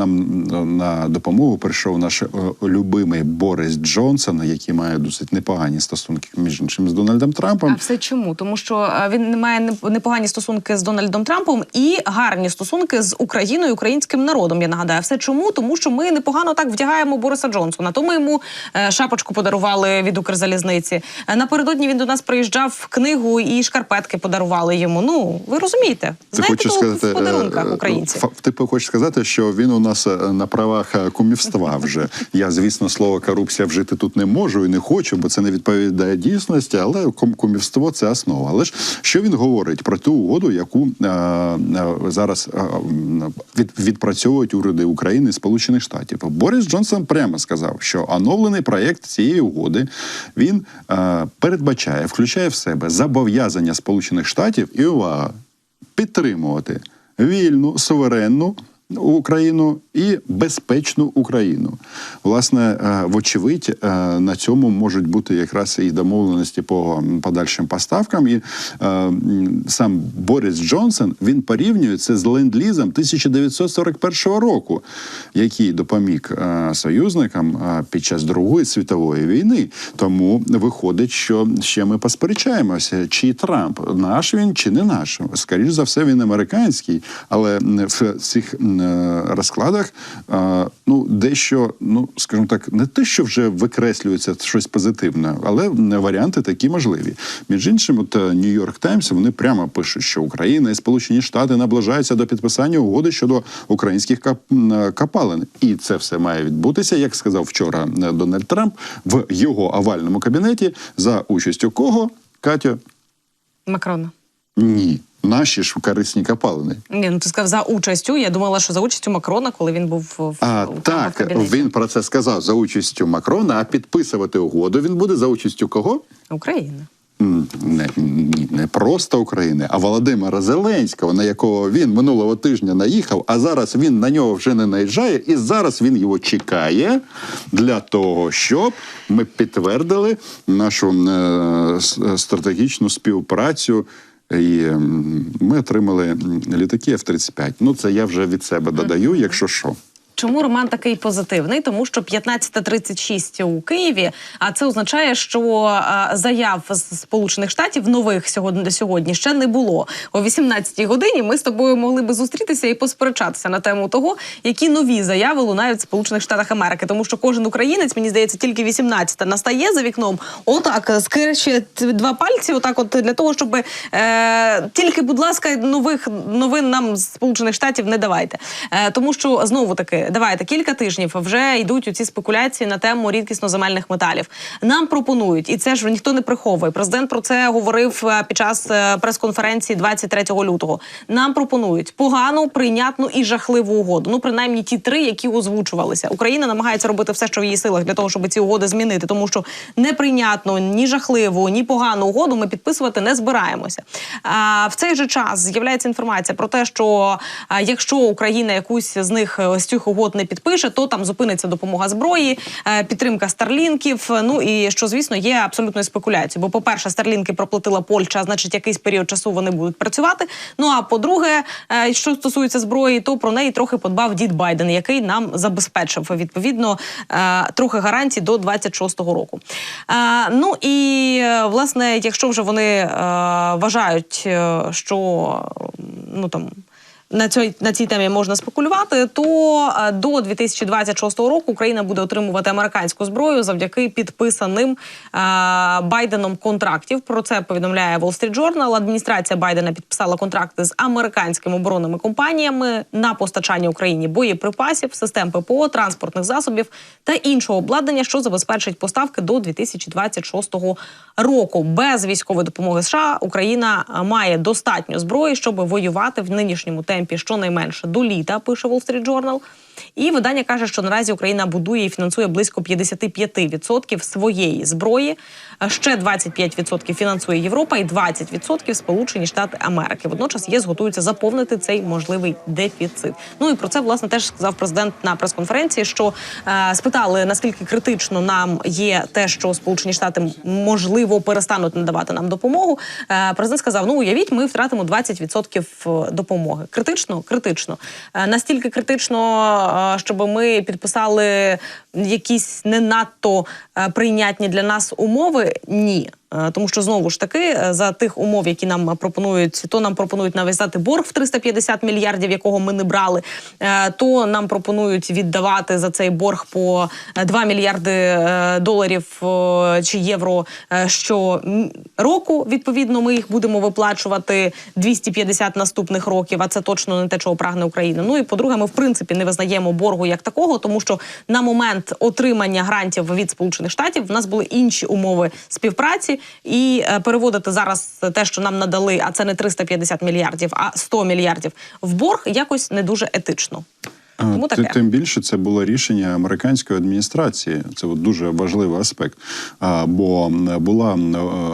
нам на допомогу прийшов наш е, любимий Борис Джонсон, який має досить непогані стосунки між іншим з Дональдом Трампом. А все чому? Тому що е, він не має непогані стосунки з Дональдом Трампом і гарні стосунки з Україною, українським народом. Я нагадаю, все чому? Тому що ми непогано так вдягаємо Бориса Джонсона. То ми йому е, шапочку подарували від Укрзалізниці. Напередодні він до нас приїжджав книгу і шкарпетки подарували йому. Ну ви розумієте, знаєте то в подарунках українців. Ти хочеш сказати, що він у нас е, на правах е, кумівства вже. Я, звісно, слово корупція вжити тут не можу і не хочу, бо це не відповідає дійсності, але кумівство це основа. Але ж що він говорить про ту угоду, яку е, е, зараз е, від, відпрацьовують уряди України і Сполучених Штатів? Борис Джонсон прямо сказав, що оновлений проєкт цієї угоди він е, передбачає, включає в себе зобов'язання Сполучених Штатів і увага підтримувати вільну, суверенну Україну і безпечну Україну. Власне, е, вочевидь, е, на цьому можуть бути якраз і домовленості по подальшим поставкам. І е, сам Борис Джонсон він порівнює це з ленд-лізом 1941 року, який допоміг союзникам під час Другої світової війни. Тому виходить, що ще ми посперечаємося, чи Трамп наш він, чи не наш. Скоріше за все, він американський, але в цих розкладах е, ну дещо, ну скажімо так, не те, що вже викреслюється щось позитивне, але варіанти такі можливі. Між іншим, от Нью-Йорк Таймс вони прямо пишуть, що Україна і Сполучені Штати наближаються до підписання угоди щодо українських кап- м, копалин. І це все має відбутися, як сказав вчора е, Дональд Трамп в його овальному кабінеті за участю кого Катя? Макрона. Ні, наші ж корисні копалини. Ні, ну ти сказав за участю. Я думала, що за участю Макрона, коли він був в А у Трампа в так, він про це сказав за участю Макрона, а підписувати угоду він буде за участю кого? Україна. М, Не, не просто України, а Володимира Зеленського, на якого він минулого тижня наїхав, а зараз він на нього вже не наїжджає, і зараз він його чекає для того, щоб ми підтвердили нашу е, стратегічну співпрацю. І ми отримали літаки F-35. Ну, це я вже від себе додаю, якщо що. Чому роман такий позитивний? Тому що 15.36 у Києві. А це означає, що заяв з Сполучених Штатів нових сьогодні сьогодні ще не було. О 18-й годині ми з тобою могли би зустрітися і посперечатися на тему того, які нові заяви лунають в Сполучених Штатах Америки. Тому що кожен українець, мені здається, тільки 18-та настає за вікном. Отак скирчує два пальці, отак, от для того, щоб е, тільки, будь ласка, нових новин нам з Сполучених Штатів не давайте. Е, тому що знову таки, давайте кілька тижнів вже йдуть у ці спекуляції на тему рідкісно-земельних металів. Нам пропонують, і це ж ніхто не приховує. Президент про це говорив е, під час е, прес-конференції 23 лютого. Нам пропонують погану, прийнятну і жахливу угоду. Ну, принаймні ті три, які озвучувалися. Україна намагається робити все, що в її силах для того, щоб ці угоди змінити, тому що неприйнятну, ні жахливу, ні погану угоду ми підписувати не збираємося. А в цей же час з'являється інформація про те, що якщо Україна якусь з них з цих угод не підпише, то там зупиниться допомога зброї, е, підтримка старлінків. Ну і що звісно є абсолютною спекуляцією. Бо, по-перше, старлінки проплатила Польща, значить, якийсь період часу вони будуть працювати. Ну а по-друге, е, що стосується зброї, то про неї трохи подбав дід Байден, який нам забезпечив відповідно е, трохи гарантій до 26-го року. Ну і власне, якщо вже вони вважають, що ну там. На цій на цій темі можна спекулювати. То е, до 2026 року Україна буде отримувати американську зброю завдяки підписаним е, Байденом контрактів. Про це повідомляє Wall Street Journal. Адміністрація Байдена підписала контракти з американськими оборонними компаніями на постачання Україні боєприпасів, систем ППО, транспортних засобів та іншого обладнання, що забезпечить поставки до 2026 року. Без військової допомоги США Україна має достатньо зброї, щоб воювати в нинішньому темпі щонайменше до літа. Пише Wall Street Journal. І видання каже, що наразі Україна будує і фінансує близько 55% своєї зброї. Ще 25% фінансує Європа і 20% Сполучені Штати Америки. Водночас ЄС готується заповнити цей можливий дефіцит. Ну і про це власне теж сказав президент на прес-конференції. Що е, спитали наскільки критично нам є те, що Сполучені Штати можливо перестануть надавати нам допомогу. Е, президент сказав: ну уявіть, ми втратимо 20% допомоги. Критично критично? Е, Настільки критично, е, щоб ми підписали якісь не надто е, прийнятні для нас умови? Ні. Е, Тому що знову ж таки е, за тих умов, які нам пропонують, то нам пропонують нав'язати борг в 350 мільярдів, якого ми не брали, е, то нам пропонують віддавати за цей борг по е, 2 мільярди доларів чи євро щороку. Відповідно, ми їх будемо виплачувати 250 наступних років. А це точно не те, чого прагне Україна. Ну і по-друге, ми в принципі не визнаємо боргу як такого, тому що на момент отримання грантів від Сполучених Штатів в нас були інші умови співпраці, і е, переводити зараз те, що нам надали, а це не 350 мільярдів, а 100 мільярдів в борг, якось не дуже етично. Тому таке. Тим більше це було рішення американської адміністрації. Це от дуже важливий аспект. А, бо була е,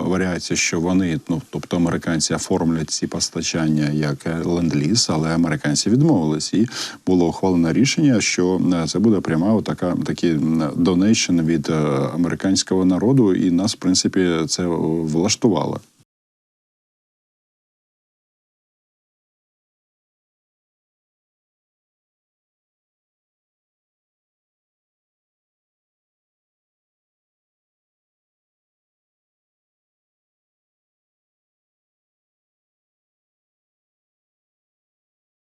варіація, що вони, ну тобто американці, оформлять ці постачання як е, ленд-ліз, але американці відмовились. І було ухвалено рішення, що е, це буде пряма така такий донейшн від американського народу, і нас, в принципі, це влаштувало.